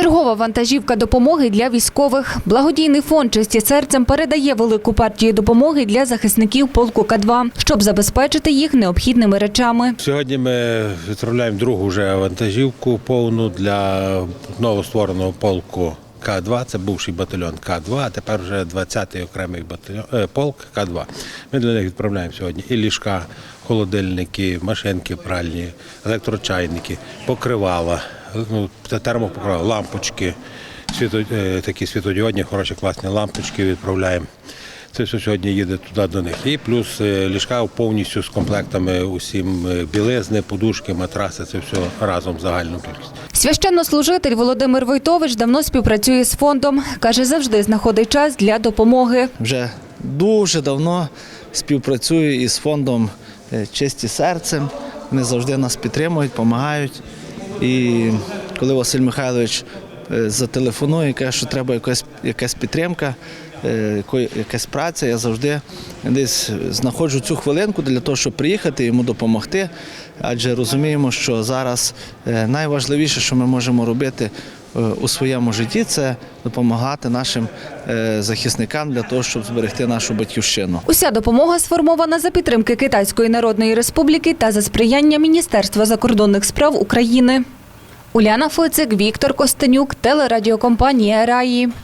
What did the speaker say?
Чергова вантажівка допомоги для військових. Благодійний фонд «Чисті серцем передає велику партію допомоги для захисників полку К2, щоб забезпечити їх необхідними речами. Сьогодні ми відправляємо другу вже вантажівку повну для новоствореного полку К2. Це бувший батальйон К2, а тепер вже 20-й окремий батальйон е, полк К2. Ми для них відправляємо сьогодні і ліжка, холодильники, машинки пральні, електрочайники, покривала, ну, термопокривала, лампочки, світо, е, такі світодіодні, хороші класні лампочки відправляємо. Це все сьогодні їде туди до них. І плюс е, ліжка повністю з комплектами усім е, білизни, подушки, матраси, це все разом загальну кількість. Священнослужитель Володимир Войтович давно співпрацює з фондом. Каже, завжди знаходить час для допомоги. вже дуже давно співпрацюю із фондом Чисті серцем. Вони завжди нас підтримують, допомагають. І коли Василь Михайлович е, зателефонує і каже, що треба якась, якась підтримка, е, якась праця, я завжди десь знаходжу цю хвилинку для того, щоб приїхати йому допомогти. Адже розуміємо, що зараз е, найважливіше, що ми можемо робити у своєму житті, це допомагати нашим е, захисникам для того, щоб зберегти нашу батьківщину. Уся допомога сформована за підтримки Китайської Народної Республіки та за сприяння Міністерства закордонних справ України. Уляна Фицик, Віктор Костенюк, телерадіокомпанія Раї.